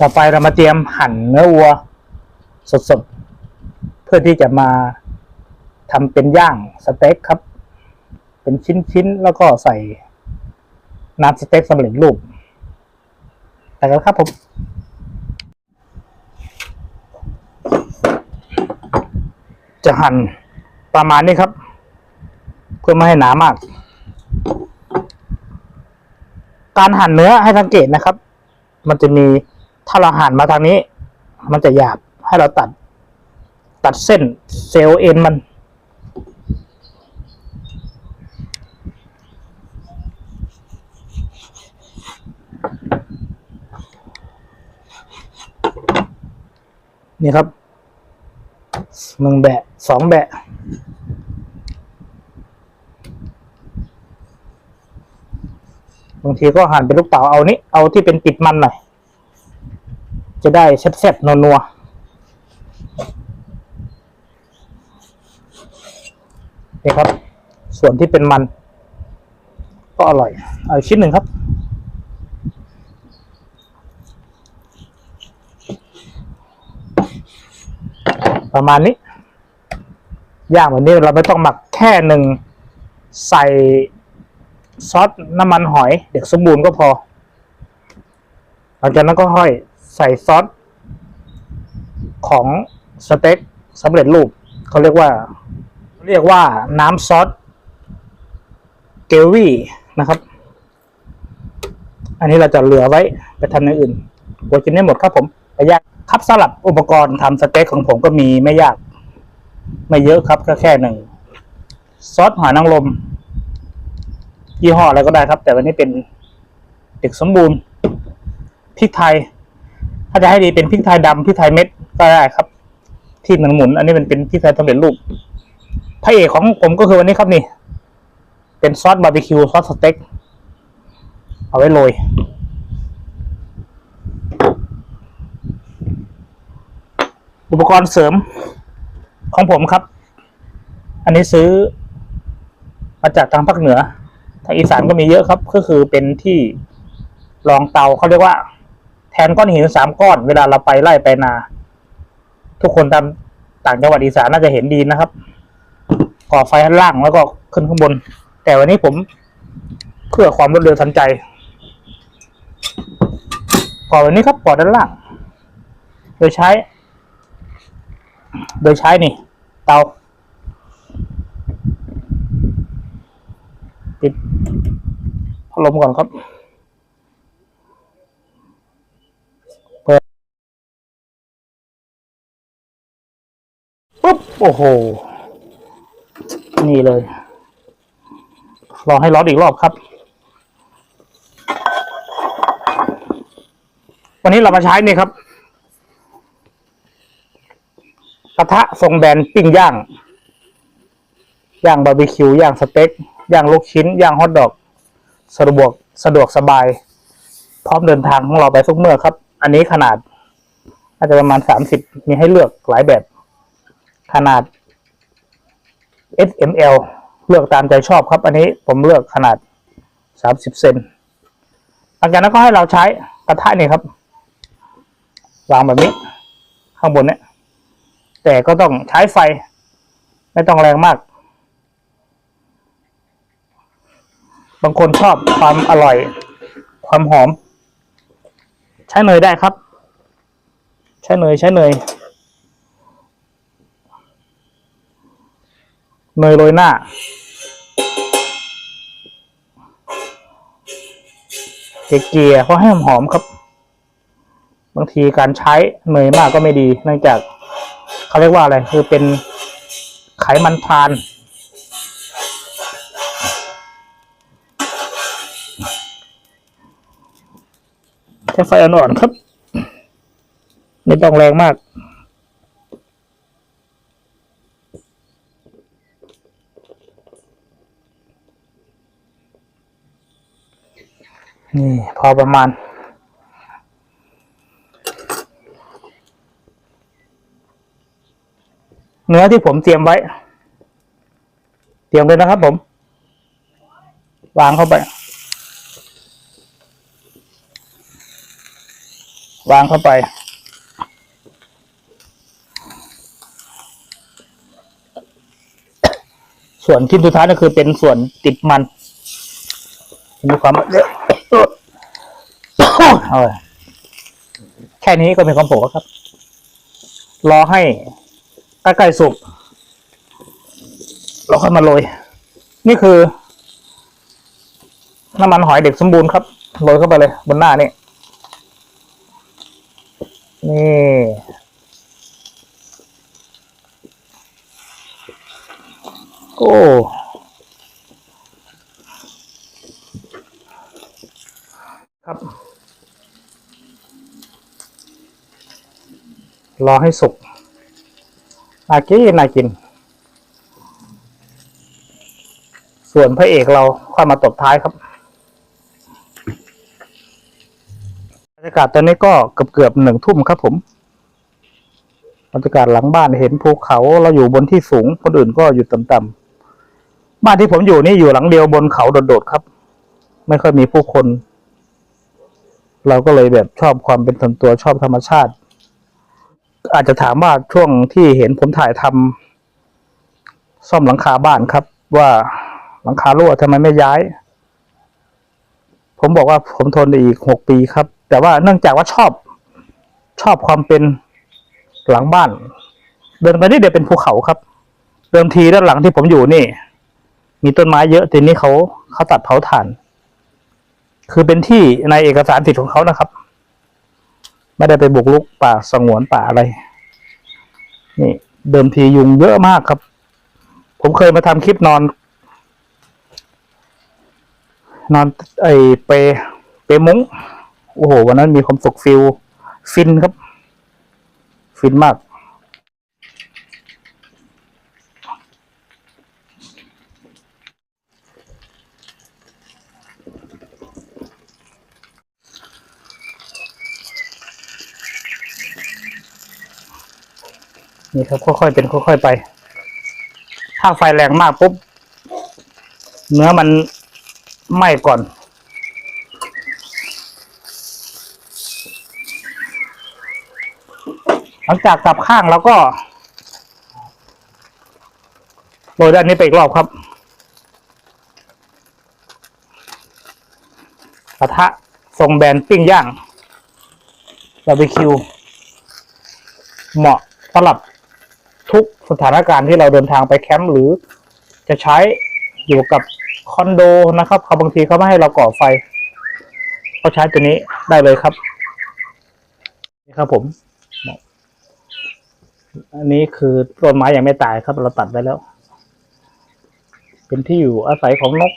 ต่อไปเรามาเตรียมหั่นเนื้อวัว สดๆ เพื่อที่จะมาทำเป็นย่างสเต็กครับ เป็นชิ้นๆ แล้วก็ใส่น้ำสเต็กสำเร็จรูปแต่กันครับผมจะหั่นประมาณนี้ครับ เพื่อไม่ให้หนามาก การหั่นเนื้อให้สังเกตนะครับ มันจะมี ถ้าเราหันมาทางนี้ มันจะหยาบให้เราตัด ตัดเส้นเซลล์เอ็นมัน นี่ครับหนึ่งแบะสองแบะบางทีก็หั่นเป็นลูกเต๋าเอานี้เอาที่เป็นติดมันหน่อย จะได้แซ่บๆนัวๆนี่ครับ ส่วนที่เป็นมัน ก็อร่อย เอาอีกชิ้นหนึ่งครับ ประมาณนี้ ย่างแบบนี้เราไม่ต้องหมักแค่หนึ่ง ใส่ซอสน้ำมันหอย เด็กสมบูรณ์ก็พอ หลังจากนั้นก็ค่อย ใส่ซอสของสเต็กสำเร็จรูปเขาเรียกว่า เรียกว่าน้ำซอสเกลวี่นะครับ อันนี้เราจะเหลือไว้ไปทำอย่างอื่นกลัวกินได้หมดครับผมไปยากครับสลับอุปกรณ์ทำสเต็กของผมก็มีไม่ยาก ไม่เยอะครับก็แค่หนึ่งซอสหอยนางรมยี่ห้ออะไรก็ได้ครับ แต่วันนี้เป็นเด็กสมบูรณ์พริกไทย ถ้าจะให้ดีเป็นพริกไทยดำพริกไทยเม็ดก็ได้ครับ ที่หนึ่งหมุน อันนี้มันเป็นพริกไทยสำเร็จรูปพระเอกของผมก็คือวันนี้ครับนี่ เป็นซอสบาร์บีคิวซอสสเต็กเอาไว้โรยอุปกรณ์เสริมของผมครับ อันนี้ซื้อมาจากทางภาคเหนือ ทางอีสานก็มีเยอะครับ ก็คือเป็นที่รองเตาเขาเรียกว่า แทนก้อนหินสามก้อน เวลาเราไปไล่ไปนา ทุกคนตามต่างจังหวัดอีสานน่าจะเห็นดีนะครับ ก่อไฟข้างล่างแล้วก็ขึ้นข้างบน แต่วันนี้ผมเพื่อความรวดเร็วทันใจ ก่อแบบนี้ครับก่อด้านล่าง โดยใช้ โดยใช้นี่ เตาปิดพัดลมก่อนครับ เปิด ปุ๊บ โอ้โห นี่เลยรองให้ร้อนอีกรอบครับ วันนี้เรามาใช้นี่ครับ กระทะทรงแบนปิ้งย่าง ย่างบาร์บีคิว ย่างสเต็ก ย่างลูกชิ้น ย่างฮอทดอก สะดวกสะดวกสบาย พร้อมเดินทางของเราไปทุกเมื่อครับ อันนี้ขนาดน่าจะประมาณสามสิบมีให้เลือกหลายแบบ ขนาด S M L เลือกตามใจชอบครับ อันนี้ผมเลือกขนาดสามสิบเซนหลังจากนั้นก็ให้เราใช้กระทะนี่ครับ วางแบบนี้ ข้างบนเนี่ยแต่ก็ต้องใช้ไฟ ไม่ต้องแรงมาก บางคนชอบความอร่อย ความหอม ใช้เนยได้ครับ ใช้เนยใช้เนย เนยโรยหน้า เกลี่ยเพราะให้หอมๆครับ บางทีการใช้เนยมากก็ไม่ดี เนื่องจากเขาเรียกว่าอะไร คือเป็นไขมันทานใช้ไฟอ่อนๆครับ ไม่ต้องแรงมาก นี่ พอประมาณ เนื้อที่ผมเตรียมไว้ เตรียมเลยนะครับผม วางเข้าไป วางเข้าไปส่วนชิ้นสุดท้ายก็คือเป็นส่วนติดมัน มีความเยอะ เอาเลยแค่นี้ก็มีความผงแล้วครับ รอให้ใกล้ๆสุกเราค่อยมาโรย นี่คือ น้ำมันหอยเด็กสมบูรณ์ครับ โรยเข้าไปเลย บนหน้านี่ นี่ โอ้ ครับ รอให้สุกน่ากินน่ากิน ส่วนพระเอกเราค่อยมาตบท้ายครับบรรยากาศตอนนี้ก็เกือบเกือบหนึ่งทุ่มครับผมบรรยากาศหลังบ้านเห็นภูเขาเราอยู่บนที่สูงคนอื่นก็อยู่ต่ำๆบ้านที่ผมอยู่นี่อยู่หลังเดียวบนเขาโดดๆครับ ไม่ค่อยมีผู้คน เราก็เลยแบบชอบความเป็นส่วนตัวชอบธรรมชาติ อาจจะถามว่าช่วงที่เห็นผมถ่ายทำซ่อมหลังคาบ้านครับ ว่าหลังคารั่วทำไมไม่ย้าย ผมบอกว่าผมทนได้อีกหกปีครับ แต่ว่าเนื่องจากว่าชอบ ชอบความเป็นหลังบ้าน เดินไปนี่เดี๋ยวเป็นภูเขาครับ เดิมทีด้านหลังที่ผมอยู่นี่ มีต้นไม้เยอะทีนี้เขาเขาตัดเผาถ่าน คือเป็นที่ในเอกสารสิทธิ์ของเขานะครับ ไม่ได้ไปบุกลุกป่าสงวนป่าอะไร นี่เดิมทียุงเยอะมากครับ ผมเคยมาทำคลิปนอน นอนไอเปเปมุ้งโอ้โห วันนั้นมีความสุขฟิลฟินครับ ฟินมาก นี่ครับค่อยๆเป็นค่อยๆไป ถ้าไฟแรงมากปุ๊บเนื้อมันไหม้ก่อน หลังจากกลับข้างแล้วก็โรยด้านนี้ไปอีกรอบครับ กระทะทรงแบนปิ้งย่างบาร์บีคิว เหมาะสำหรับ ทุกสถานการณ์ที่เราเดินทางไปแคมป์หรือ จะใช้อยู่กับคอนโดนะครับเขาบางทีเขาไม่ให้เราก่อไฟเขาใช้ตัวนี้ได้เลยครับ นี่ครับผม อันนี้คือต้นไม้ยังไม่ตายครับ เราตัดไว้แล้ว เป็นที่อยู่อาศัยของนก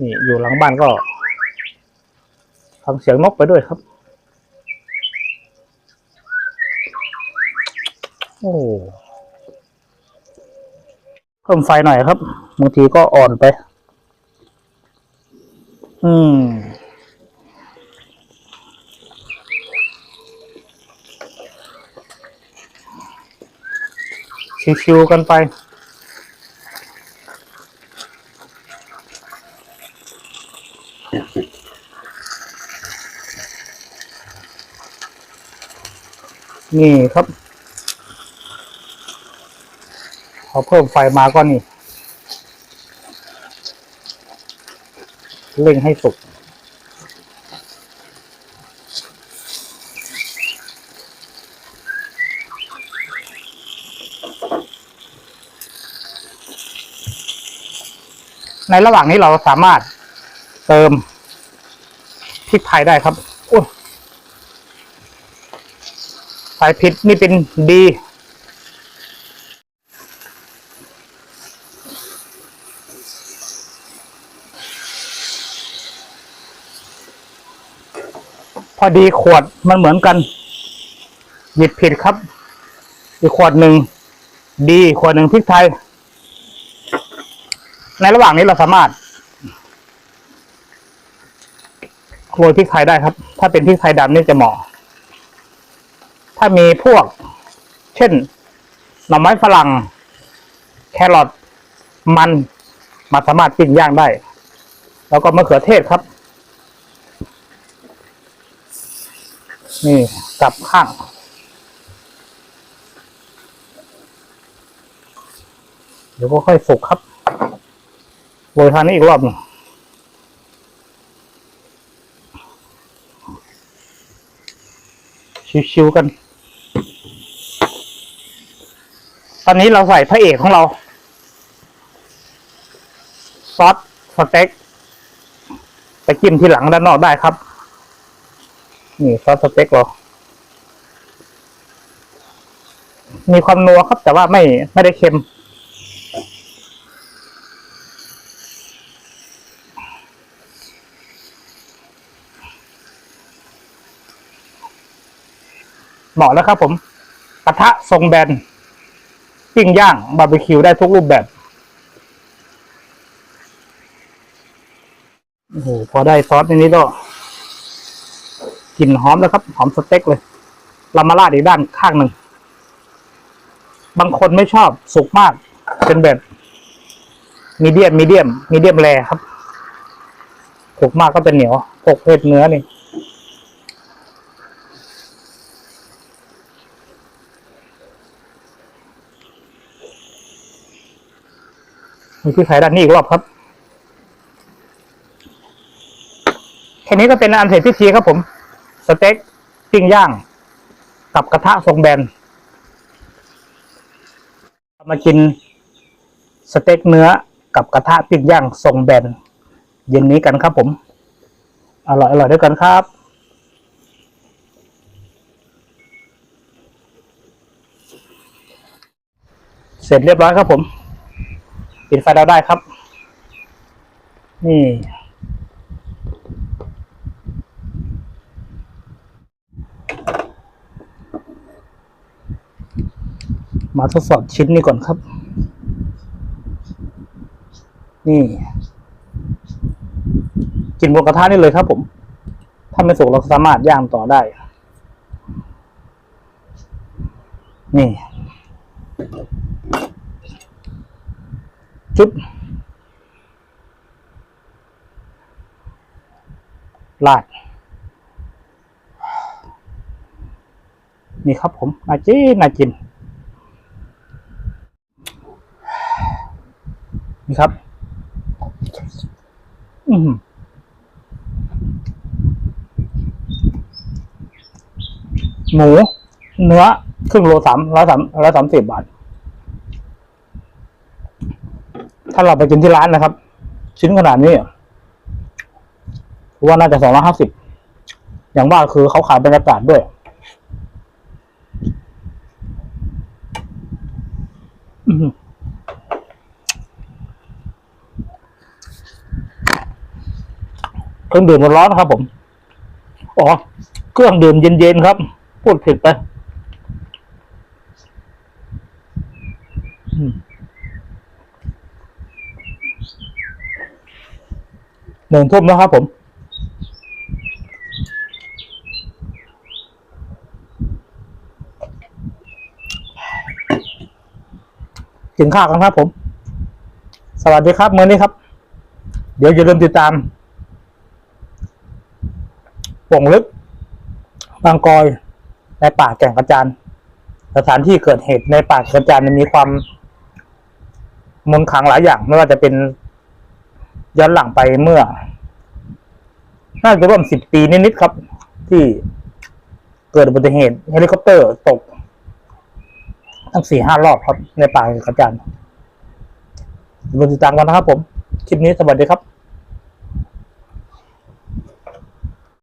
นี่อยู่หลังบ้านก็ฟังเสียงนกไปด้วยครับ โอ้เพิ่มไฟหน่อยครับบางทีก็อ่อนไป อืมชิวๆกันไป นี่ครับ พ อเพิ่มไฟมาก็นี่เร่งให้สุก ในระหว่างนี้เราสามารถเติมพริกไทยได้ครับอุ้ยใส่ผิดนี่เป็นดี พอดีขวดมันเหมือนกัน หยิบผิดครับ อีกขวดหนึ่งดีขวดหนึ่งพริกไทย ในระหว่างนี้เราสามารถโรยพริกไทยได้ครับ ถ้าเป็นพริกไทยดำนี่จะเหมาะ ถ้ามีพวก เช่น หน่อไม้ฝรั่ง แครอทมันมาสามารถปิ้งย่างได้ แล้วก็มะเขือเทศครับ นี่กลับข้าง เดี๋ยวก็ค่อยสุกครับโรยทานนี้อีกรอบหนึ่งชิวๆกัน ตอนนี้เราใส่พระเอกของเรา ซอสสเต็กไปจิ้มที่หลังด้านนอกได้ครับ นี่ซอสสเต็กเรามีความนัวครับ แต่ว่าไม่ไม่ได้เค็ม เหมาะแล้วครับผมกระทะทรงแบนปิ้งย่างบาร์บีคิวได้ทุกรูปแบบโอ้โหพอได้ซอสในนี้ก็ กลิ่นหอมแล้วครับ หอมสเต็กเลย เรามาราดอีกด้านข้างหนึ่ง บางคนไม่ชอบสุกมาก เป็นแบบมีเดียมมีเดียมมีเดียมแรครับสุกมากก็จะเหนียวพวกเพศเนื้อนี่มีพริกไทยด้านนี้อีกรอบครับแค่นี้ก็เป็นอันเสร็จพิธีครับผม สเต็กปิ้งย่าง กับกระทะทรงแบนมากินสเต็กเนื้อกับกระทะปิ้งย่างทรงแบนเย็นนี้กันครับผม อร่อยอร่อยด้วยกันครับเสร็จเรียบร้อยครับผม ปิดไฟเราได้ครับ นี่ มาทดสอบชิ้นนี้ก่อนครับ นี่กินบนกระทะนี่เลยครับผม ถ้าไม่สุกเราสามารถย่างต่อได้ นี่ จุ๊บลาด นี่ครับผม น่าจีนน่ากิน นี่ครับ อือหือหมู เนื้อครึ่งโลสามร้อยสามร้อยสามสิบบาท ถ้าเราไปกินที่ร้านนะครับ ชิ้นขนาดนี้ว่าน่าจะสองร้อยห้าสิบอย่างว่าคือเขาขายบรรยากาศด้วย อื้อหือ เครื่องดื่มร้อนนะครับ ผม อ๋อ เครื่องดื่มเย็นๆครับ พูดผิดไปหนึ่งทุ่มนะครับ ผมกินข้าวกันครับผม สวัสดีครับเมื้อนี้ครับ เดี๋ยวอย่าลืมติดตาม ป่งลึก บางกอย ในป่าแก่งกระจานสถานที่เกิดเหตุในป่าแก่งกระจานมีความมนขังหลายอย่าง ไม่ว่าจะเป็นย้อนหลังไปเมื่อ น่าจะร่วมสิบปีนิดๆครับ ที่เกิดอุบัติเหตุเฮลิคอปเตอร์ตก ทั้งสี่ห้ารอบครับ ในป่ากระจานอย่าลืมติดตามกันนะครับผม คลิปนี้สวัสดีครับ